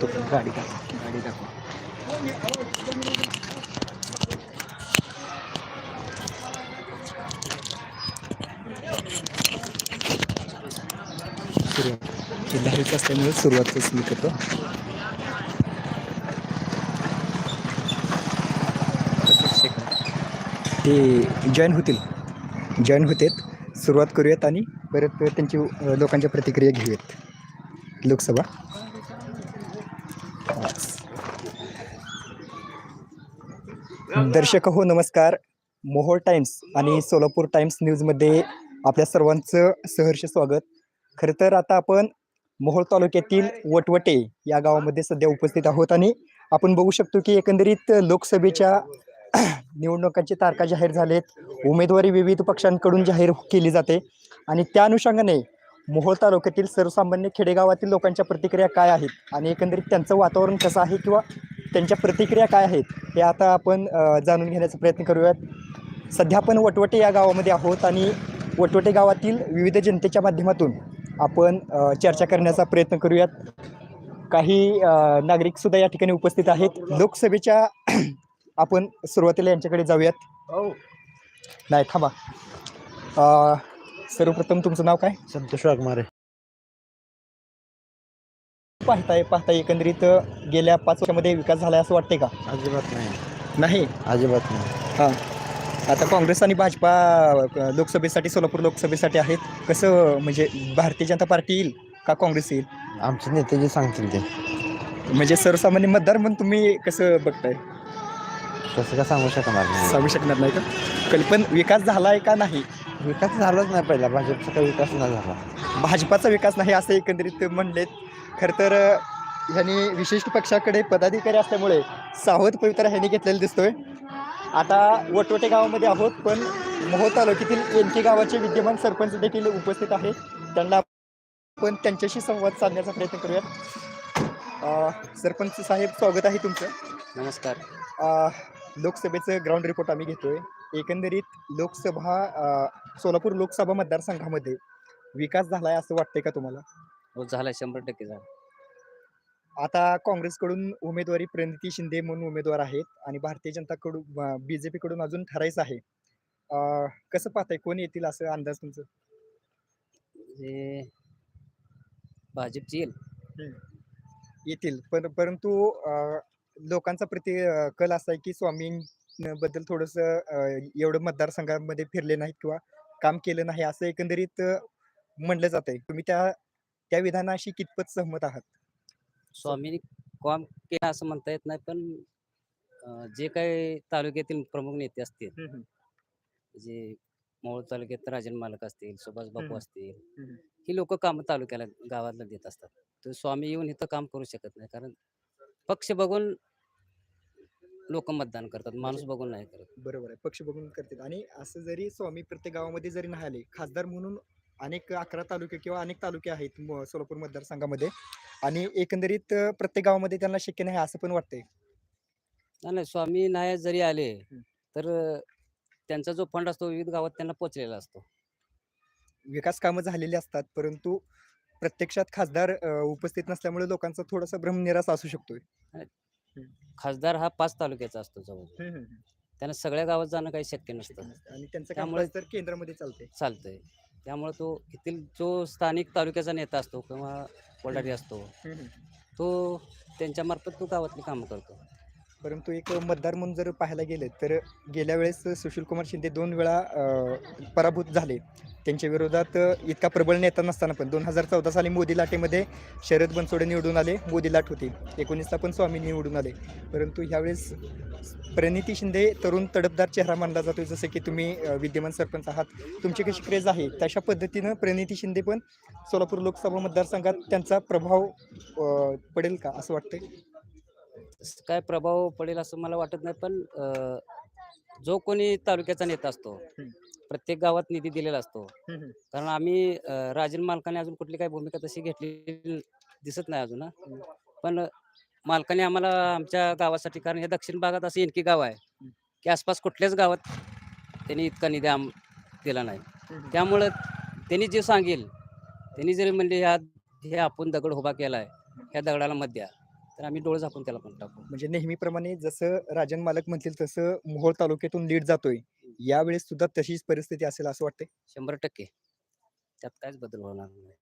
तो गाडी दाखव गाडी दाखव. सुरुवात. ते असल्यामुळे सुरुवातच मी करतो. ते जॉईन होतील. जॉईन होतेत. सुरुवात करूयात आणि परत त्यांची लोकांच्या प्रतिक्रिया घेऊयात. लोकसभा. दर्शक हो नमस्कार. मोहोळ टाइम्स आणि सोलापूर टाइम्स न्यूजमध्ये आपल्या सर्वांचं सहर्ष स्वागत. खरं तर आता आपण मोहोळ तालुक्यातील वटवटे या गावामध्ये सध्या उपस्थित आहोत आणि आपण बघू शकतो की एकंदरीत लोकसभेच्या निवडणुकांची तारखा जाहीर झालेत. उमेदवारी विविध पक्षांकडून जाहीर केली जाते. आणि त्या अनुषंगाने मोहोळ तालुक्यातील सर्वसामान्य खेडेगावातील लोकांच्या प्रतिक्रिया काय आहेत? आणि एकंदरीत त्यांचं वातावरण कसं आहे किंवा त्यांच्या प्रतिक्रिया काय आहेत? हे आता आपण जाणून घेण्याचा प्रयत्न करूयात. सध्या आपण वटवटे या गावामध्ये आहोत आणि वटवटे गावातील विविध जनतेच्या माध्यमातून आपण चर्चा करण्याचा प्रयत्न करूयात. काही अ, नागरिक सुद्धा या ठिकाणी उपस्थित आहेत. लोकसभेच्या आपण सुरुवातीला यांच्याकडे जाऊयात. नाही थांबा. सर्वप्रथम तुमचं नाव काय? संतोष वाघमारे. पाहताय पाहताय एकंदरीत गेल्या पाच वर्षामध्ये विकास झाला असं वाटतंय का? अजिबात नाही. नाही? अजिबात नाही. हां. आता काँग्रेस आणि भाजपा अ, लोकसभेसाठी सोलापूर लोकसभेसाठी आहेत. कसं म्हणजे भारतीय जनता पार्टी येईल का काँग्रेस येईल? आमचे नेते जे सांगतील ते. म्हणजे सर्वसामान्य मतदार म्हणून तुम्ही कसं बघताय? तसं का सांगू शकणार नाही. सांगू शकणार नाही का? कल पण विकास झाला आहे का नाही? विकास झालाच नाही पहिला भाजपचा काही विकास नाही झाला. भाजपाचा विकास नाही असं एकंदरीत म्हणलेत. खरं तर ह्यांनी विशिष्ट पक्षाकडे पदाधिकारी असल्यामुळे सावध पवित्रा ह्यांनी घेतलेला दिसतोय. आता वटवटे गावामध्ये आहोत पण मोहोळ तालुक्यातील एनके गावाचे विद्यमान सरपंच देखील उपस्थित आहेत. त्यांना आपण त्यांच्याशी संवाद साधण्याचा प्रयत्न करूयात. सरपंच साहेब स्वागत आहे तुमचं. नमस्कार. लोकसभेचं ग्राउंड रिपोर्ट आम्ही घेतोय. एकंदरीत लोकसभा सोलापूर लोकसभा मतदारसंघामध्ये विकास झालाय असं वाटतंय का तुम्हाला? हो झाला शंभर टक्के झाला. आता काँग्रेसकडून उमेदवारी प्रणिती शिंदे म्हणून उमेदवार आहेत आणि भारतीय जनताकडून बीजेपी कडून अजून ठरायचं आहे. अ, कसं पाहताय? कोण येतील असं अंदाज तुमचं? म्हणजे भाजपची येईल. येतील. पण परंतु अ, लोकांचा प्रति अ, कल असा आहे की स्वामी बद्दल थोडस एवढं मतदारसंघामध्ये फिरले नाहीत किंवा काम केलं नाही असं एकंदरीत म्हणलं जात आहे तुम्ही त्या त्या विधानाशी कितपत सहमत आहात स्वामीनी काम केलं असं म्हणता येत नाही पण जे काही तालुक्यातील प्रमुख नेते असतील म्हणजे मोहोळ तालुक्यात राजन मालक असतील सुभाष. बापू असतील. ही लोक काम तालुक्याला गावातला देत असतात तर स्वामी येऊन इथं काम करू शकत नाही कारण पक्ष बघून लोक मतदान करतात माणूस बघून नाही करत. बरोबर आहे पक्ष बघून करतात. आणि असं जरी स्वामी प्रत्येक गावामध्ये जरी नाही आले खासदार म्हणून अनेक अकरा तालुके किंवा अनेक तालुके आहेत म- सोलापूर मतदारसंघामध्ये. आणि एकंदरीत अ, प्रत्येक गावामध्ये त्यांना शक्य नाही असं पण वाटतंय. नाही, नाही स्वामी नाही जरी आले. तर अं, त्यांचा जो फंड असतो विविध गावात त्यांना पोचलेला असतो. विकास कामं झालेली असतात परंतु प्रत्यक्षात खासदार अ, उपस्थित नसल्यामुळे लोकांचा थोडासा भ्रमनिरास असू शकतोय. खासदार हा पाच तालुक्याचा असतो जवळ त्यांना सगळ्या गावात जाणं काही शक्य नसतं. आणि त्यांचं त्यामुळे- तर केंद्रामध्ये चालतंय. चालतंय. त्यामुळे तो येथील जो स्थानिक तालुक्याचा नेता असतो किंवा वडारी असतो तो त्यांच्या मार्फत तो गावातली कामं करतो. परंतु एक मतदार म्हणून जर पाहायला गेले तर गेल्या वेळेस सुशील कुमार शिंदे दोन वेळा पराभूत झाले. त्यांच्या विरोधात इतका प्रबळ नेता नसताना पण दोन हजार चौदा साली मोदी लाटेमध्ये शरद बनसोडे निवडून आले मोदी लाट होती. एकोणीसला पण स्वामी निवडून आले. परंतु ह्यावेळेस प्रणिती शिंदे तरुण तडपदार चेहरा मानला जातो जसं की तुम्ही विद्यमान सरपंच आहात. तुमची कशी क्रेज आहे? तशा पद्धतीनं प्रणिती शिंदे पण सोलापूर लोकसभा मतदारसंघात त्यांचा प्रभाव पडेल का असं वाटतंय? काय प्रभाव पडेल असं मला वाटत नाही पण जो कोणी तालुक्याचा नेता असतो. प्रत्येक गावात निधी दिलेला असतो. कारण आम्ही राजन मालकाने अजून कुठली काही भूमिका तशी घेतलेली दिसत नाही अजून. पण मालकाने आम्हाला आमच्या गावासाठी कारण हे दक्षिण भागात असं इनकी गाव आहे की आसपास कुठल्याच गावात त्यांनी इतका निधी आम दिला नाही. त्यामुळं त्यांनी जे सांगेल त्यांनी जरी म्हणले ह्या हे आपण दगड उभा केला आहे ह्या दगडाला मत द्या. तर आम्ही डोळे झाकून त्याला पण टाकू. म्हणजे नेहमीप्रमाणे जसं राजन मालक म्हणतील तसं मोहोळ तालुक्यातून लीड जातोय. यावेळेस सुद्धा तशीच परिस्थिती असेल असं वाटतंय? शंभर टक्के. त्यात काहीच बदल होणार नाही.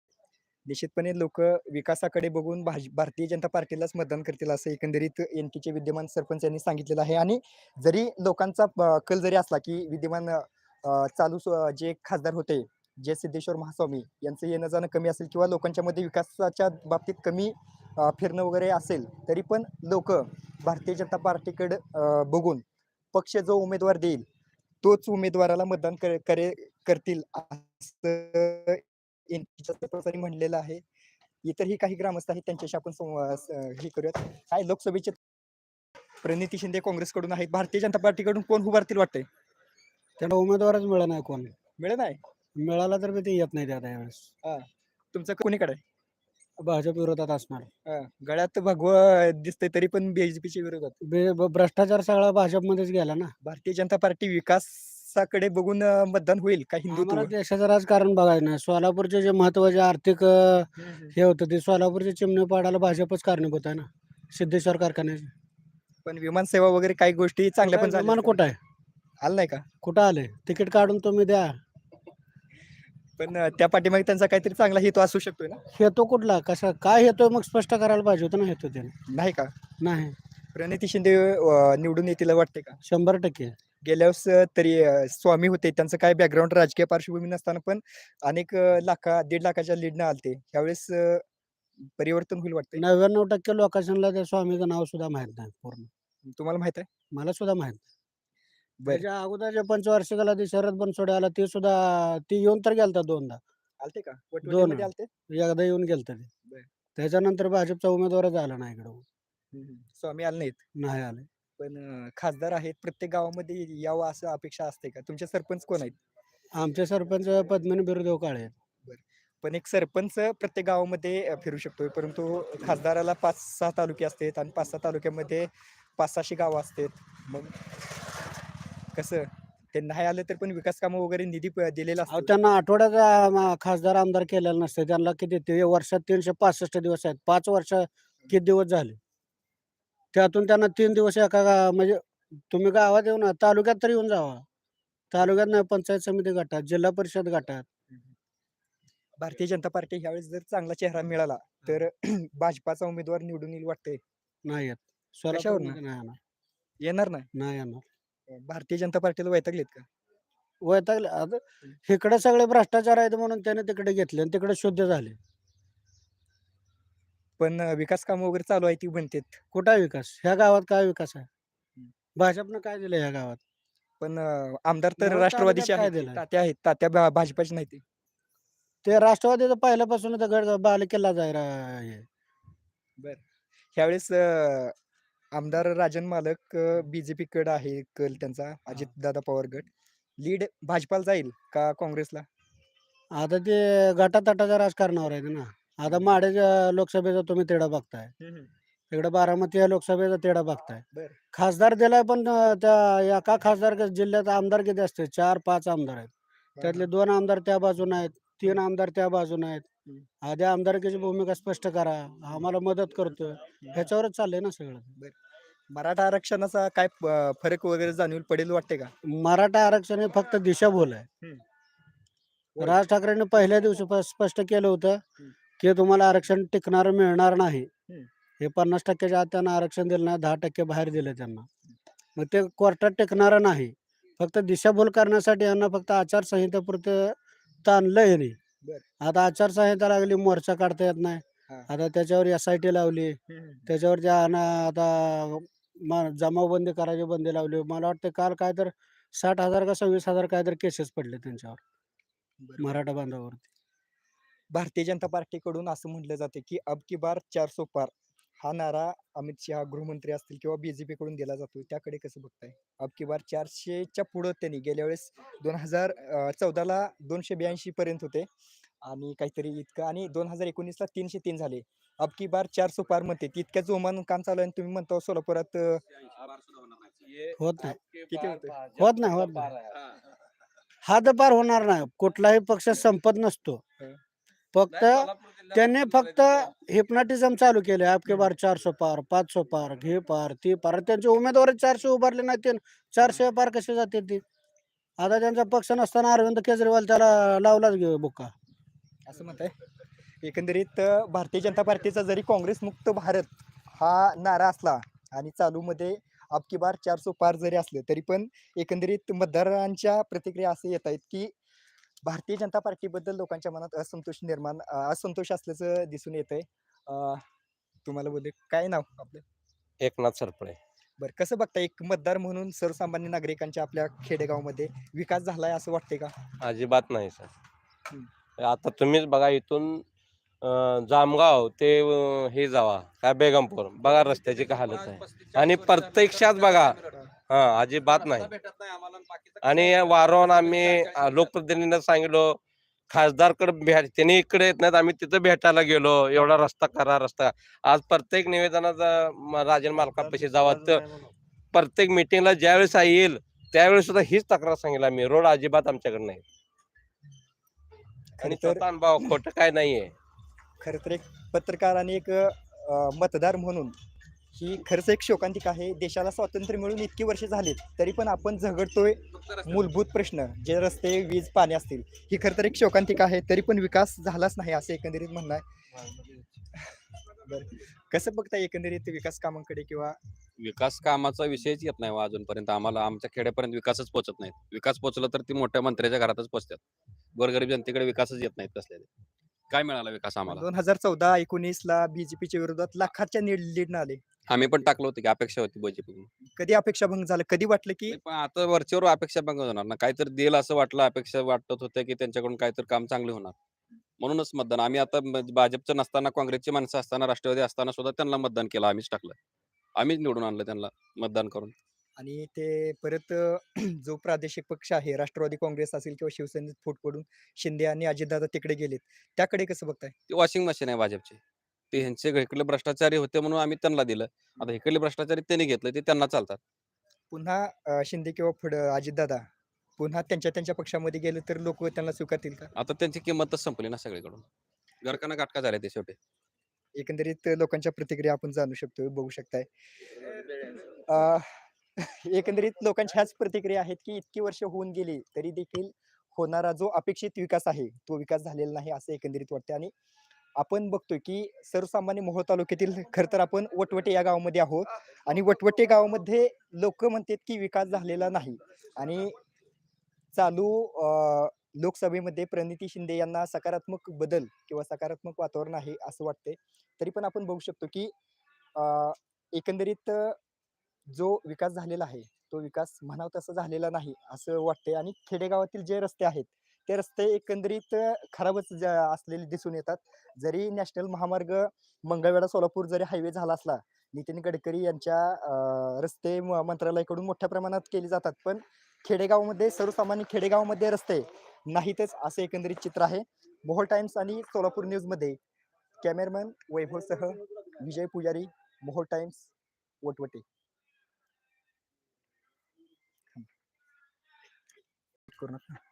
निश्चितपणे लोक विकासाकडे बघून भाज- भारतीय जनता पार्टीलाच मतदान करतील असं एकंदरीत एनटीचे विद्यमान सरपंच यांनी सांगितलेलं आहे. आणि जरी लोकांचा अं, कल जरी असला की विद्यमान अं, चालू स- जे खासदार होते जे सिद्धेश्वर महास्वामी यांचं येणं जाणं कमी असेल किंवा लोकांच्या मध्ये विकासाच्या बाबतीत कमी फिरणं वगैरे असेल तरी पण लोक भारतीय जनता पार्टीकडे बघून पक्ष जो उमेदवार देईल तोच उमेदवाराला मतदान करे करे- करतील असं म्हणलेलं आहे. इतरही काही ग्रामस्थ आहेत त्यांच्याशी आपण हे करूयात. काय लोकसभेचे प्रणिती शिंदे काँग्रेसकडून आहेत भारतीय जनता पार्टीकडून कोण उभारतील वाटतंय? त्यांना उमेदवारच मिळत नाही कोण? मिळत नाही मिळाला तर ते येत नाही आता यावेळेस. तुमचं कोणीकडे? भाजप विरोधात असणार. हा, गळ्यात भगवा दिसतंय तरी पण बीजेपीच्या विरोधात. बे- ब- भ्रष्टाचार सगळा भाजपमध्येच गेला ना? भारतीय जनता पार्टी विकासाकडे बघून अं, मतदान होईल का हिंदुत्व आम्हाला देशाचं राजकारण बघायचं नाही. सोलापूरचे जे महत्त्वाचे आर्थिक अं, हे होतं ते सोलापूरचे चिमणे पाडायला भाजपच कारणीभूत आहे ना? सिद्धेश्वर कारखान्याचे. पण विमान सेवा वगैरे काही गोष्टी चांगल्या पण? झाल्या. विमान कुठं आहे? आलं नाही का? कुठं आले तिकीट काढून तुम्ही द्या. पण अं, त्या पाठीमागे त्यांचा काहीतरी चांगला हेतू असू शकतोय ना? हेतो कुठला? कसा काय हेतो मग स्पष्ट करायला पाहिजे होतं ना हेतो त्याने नाही का? नाही. प्रणिती शिंदे अं, निवडून येतील वाटते का? शंभर टक्के. गेल्या वेळेस तरी अं, स्वामी होते. त्यांचं काय बॅकग्राऊंड राजकीय पार्श्वभूमी नसताना पण अनेक अं, लाखा दीड लाखाच्या लीडनं आलते. त्यावेळेस अं, परिवर्तन होईल वाटतंय? नव्याण्णव टक्के लोकांना त्या स्वामीचं नाव सुद्धा माहीत नाही पूर्ण. तुम्हाला माहीत आहे? मला सुद्धा माहीत नाही. त्याच्या अगोदर जे पंचवार्षिकाला ती शरद बनसोडे आला ते सुद्धा ती येऊन तर गेलता दोनदा. आलते का? दोन. वटवटीमध्ये आलते? एकदा येऊन गेलता ते. बर. त्याच्यानंतर भाजपचा उमेदवारच आला नाही इकडं. हम्म. स्वामी आले नाहीत? नाही आले. पण अं, खासदार आहेत प्रत्येक गावामध्ये यावं असं अपेक्षा असते का? तुमचे सरपंच कोण आहेत? आमचे सरपंच पद्मिनी बिरुदेव काळे आहेत. पण एक सरपंच प्रत्येक गावामध्ये अं, फिरू शकतोय परंतु खासदाराला पाच सहा तालुके असतात आणि पाच सहा तालुक्यामध्ये पाच सहाशे गावं असतात. मग कसं? ते नाही आलं तर पण विकास कामं वगैरे निधी प- दिलेला अहो, असतो. त्यांना आठवड्याचा आम- खासदार आमदार केलेला नसते. त्यांना किती ते वर्षात तीनशे पासष्ट दिवस आहेत. पाच वर्ष किती दिवस झाले? त्यातून त्यांना तीन दिवस एका गा- म्हणजे तुम्ही गावात येऊन तालुक्यात तरी येऊन जावा. तालुक्यात नाही पंचायत समिती गटात जिल्हा परिषद गटात. भारतीय जनता पार्टी ह्यावेळेस जर चांगला चेहरा मिळाला तर भाजपाचा उमेदवार निवडून येईल वाटतंय. नाही येत. कशावरनं? सोलापूरमध्ये नाही येणार. येणार. भारतीय जनता पार्टीला वैतागलेत का? वैतागले. आता इकडे सगळे भ्रष्टाचार आहेत म्हणून त्याने तिकडे घेतले आणि तिकडे शुद्ध झाले. पण अं, विकास कामं वगैरे चालू आहे ती म्हणतात. कुठं आहे विकास? ह्या गावात काय विकास आहे? भाजपनं काय दिलं ह्या गावात? पण अं, आमदार तर राष्ट्रवादीचे तालुक्यात काय आहेत. दिलंय? तात्या आहेत. तात्या भा- भाजपाचे नाही ते. ते राष्ट्रवादीचं पहिल्यापासून गड बाल किल्ला जायला हे. ह्यावेळेस अं, आमदार राजन मालक बीजेपी कडे आहे कल त्यांचा अजित दादा पवार गट. लीड भाजपाला जाईल का काँग्रेसला? आता ते गटातटाच्या राजकारणावर आहे ना. आता माड्याच्या लोकसभेचा तुम्ही तेढा बघताय. इकडे बारामती या लोकसभेचा तेढा बघताय. खासदार दिलाय पण त्या एका खासदार जिल्ह्यात आमदार किती असते चार पाच आमदार आहेत. त्यातले दोन आमदार त्या बाजून आहेत तीन आमदार त्या बाजून आहेत. आधी आमदारकीची भूमिका स्पष्ट करा. आम्हाला मदत करतोय. ह्याच्यावरच चाललंय ना सगळं. मराठा आरक्षणाचा काय प- फरक वगैरे जाणीव पडेल वाटते का? मराठा आरक्षण हे फक्त दिशाभूल आहे. होय. राज ठाकरेंनी पहिल्या दिवशी प- स्पष्ट केलं होतं हम्म. की तुम्हाला आरक्षण टिकणार मिळणार नाही. हम्म. हे पन्नास टक्क्याच्या आत त्यांना आरक्षण दिलं नाही दहा टक्के बाहेर दिलं त्यांना. मग ते कोर्टात टिकणारं नाही. फक्त दिशाभूल करण्यासाठी यांना फक्त आचारसंहितेपुरतं ताणलं हे. नाही बर. आता आचारसंहिता लागली मोर्चा काढता येत नाही. हा. आता त्याच्यावर एस आय टी लावली. त्याच्यावर त्या अना- आता म- जमावबंदी करायची बंदी लावली. मला वाटतं काल काय तर साठ हजार का सव्वीस हजार काय तर केसेस पडले त्यांच्यावर. बरं. मराठा बांधवावरती. भारतीय जनता पार्टीकडून असं म्हटलं जाते की अब की बार चार सो पार. हा नारा अमित शहा गृहमंत्री असतील किंवा बीजेपी कडून दिला जातो त्याकडे कसं बघताय? अब की बार चारशेच्या पुढं त्यांनी गेल्या वेळेस दोन हजार चौदाला दोनशे ब्याऐंशी पर्यंत होते. आणि काहीतरी इतकं आणि दोन हजार एकोणीसला तीनशे तीन झाले. अब की बार चार सो पार म्हणते तितक्या जोमान काम चालू आहे आणि तुम्ही म्हणता सोलापुरात अं, होत नाही. किती होते होत नाही होत नाही. हद्दपार होणार नाही. कुठलाही पक्ष संपत नसतो. हं. फक्त त्यांनी फक्त हिप्नॉटिझम चालू केले आपके बार चारशे पार पाचशे पार घे पार ती पार. त्यांचे उमेदवार चारशे उभारले नाही ते. चारशे पार कसे जाते ती? आता त्यांचा पक्ष नसताना अरविंद केजरीवाल त्याला लावलाच घेऊ बुक्का असं म्हणत आहे. एकंदरीत भारतीय जनता पार्टीचा जरी काँग्रेस मुक्त भारत हा नारा असला आणि चालूमध्ये अबकी बार चारसो पार जरी असलं तरी पण एकंदरीत मतदारांच्या प्रतिक्रिया असे येत आहेत की भारतीय जनता पार्टीबद्दल लोकांच्या मनात असंतोष निर्माण असंतोष असल्याचं दिसून येत आहे तुम्हाला बोलले काय नाव आपलं? एकनाथ सरपळे. बरं कसं बघता एक मतदार म्हणून सर्वसामान्य नागरिकांच्या आपल्या खेडेगावमध्ये विकास झालाय असं वाटतंय का? अजिबात नाही सर. आता तुम्हीच बघा इथून जामगाव ते हे जावा काय बेगमपूर. बघा रस्त्याची काय हालत आहे. आणि प्रत्यक्षात बघा हा अजिबात नाही. आणि वारंवार आम्ही लोकप्रतिनिधींना सांगितलो खासदारकडे भेट त्यांनी इकडे येत नाहीत आम्ही तिथं भेटायला गेलो एवढा रस्ता करा रस्ता. आज प्रत्येक निवेदनाचा म- राजन मालकापाशी जावा तर प्रत्येक मिटिंगला ज्यावेळेस येईल त्यावेळेस सुद्धा हीच तक्रार सांगितलं आम्ही. रोड अजिबात आमच्याकडे नाही. आणि खरं तर स्वतः अनुभव खोटं काय नाहीये. खरं तर एक पत्रकार आणि एक अ, मतदार म्हणून ही खरंच एक शोकांतिक आहे. देशाला स्वातंत्र्य मिळून इतकी वर्ष झालीत तरी पण आपण झगडतोय मूलभूत प्रश्न जे रस्ते वीज पाणी असतील ही खरं तर एक शोकांतिक आहे तरी पण विकास झालाच नाही असं एकंदरीत म्हणणं आहे. कसं बघता एकंदरीत विकास कामांकडे किंवा? विकास कामाचा विषयच येत नाही हो अजूनपर्यंत. आम्हाला आमच्या खेड्यापर्यंत विकासच पोहोचत नाहीत. विकास पोहोचला तर ती मोठ्या मंत्र्याच्या घरातच पोहोचतात. गोरगरीब जनतेकडे विकासच येत नाहीत कसले काय मिळाला विकास आम्हाला? दोन हजार चौदा एकोणीस ला बीजेपीच्या विरोधात लाखाच्या लीड आले. आम्ही पण टाकलो होतो की अपेक्षा होती बीजेपी कधी अपेक्षाभंग झालं? कधी वाटलं की पण आता वरचेवर अपेक्षा पण होणार ना? काहीतरी देईल असं वाटलं अपेक्षा वाटत होतं की त्यांच्याकडून काहीतरी काम चांगले होणार. म्हणूनच मतदान आम्ही आता म- भाजपचं नसताना काँग्रेसची माणसं असताना राष्ट्रवादी असताना सुद्धा त्यांना मतदान केलं आम्हीच टाकलं. आम्हीच निवडून आणलं त्यांना मतदान करून. आणि ते परत जो प्रादेशिक पक्ष आहे राष्ट्रवादी काँग्रेस असेल किंवा शिवसेनेत फूट पडून शिंदे आणि अजितदादा तिकडे गेलेत त्याकडे कसं बघताय? ते वॉशिंग मशीन आहे भाजपचे. ते ह्यांचे इकडले भ्रष्टाचारी होते म्हणून आम्ही त्यांना दिलं. आता इकडले भ्रष्टाचारी त्यांनी घेतलं ते त्यांना चालतात. पुन्हा अ, शिंदे किंवा पुढं अजितदादा पुन्हा त्यांच्या त्यांच्या पक्षामध्ये गेले तर लोक त्यांना स्वीकारतील का? आता त्यांची किंमतच संपली ना सगळीकडून. गरकाना गाठका झाले ते शेवटी. एकंदरीत लोकांच्या प्रतिक्रिया आपण जाणू शकतो बघू शकताय. अ, एकंदरीत लोकांच्या ह्याच प्रतिक्रिया आहेत की इतकी वर्ष होऊन गेली तरी देखील होणारा जो अपेक्षित विकास आहे तो विकास झालेला नाही असं एकंदरीत वाटते आणि आपण बघतोय की सर्वसामान्य मोहोळ तालुक्यातील खरं तर आपण वटवटे या गावामध्ये आहोत आणि वटवटे गावामध्ये लोक म्हणतात की विकास झालेला नाही. आणि चालू लोकसभेमध्ये प्रणिती शिंदे यांना सकारात्मक बदल किंवा सकारात्मक वातावरण आहे असं वाटतंय. तरी पण आपण बघू शकतो की एकंदरीत जो विकास झालेला आहे तो विकास म्हणाव तसा झालेला नाही असं वाटतंय. आणि खेडेगावातील जे रस्ते आहेत ते रस्ते एकंदरीत खराबच ज- असलेले दिसून येतात. जरी नॅशनल महामार्ग मंगळवेढा सोलापूर जरी हायवे झाला असला नितीन गडकरी यांच्या रस्ते म- मंत्रालयाकडून मोठ्या प्रमाणात केले जातात. पण खेडेगावमध्ये सर्वसामान्य खेडेगावमध्ये रस्ते नाहीतच असं एकंदरीत चित्र आहे. मोहोळ टाइम्स आणि सोलापूर न्यूजमध्ये कॅमेरामॅन वैभवसह विजय पुजारी मोहोळ टाइम्स वटवटे. करू नका.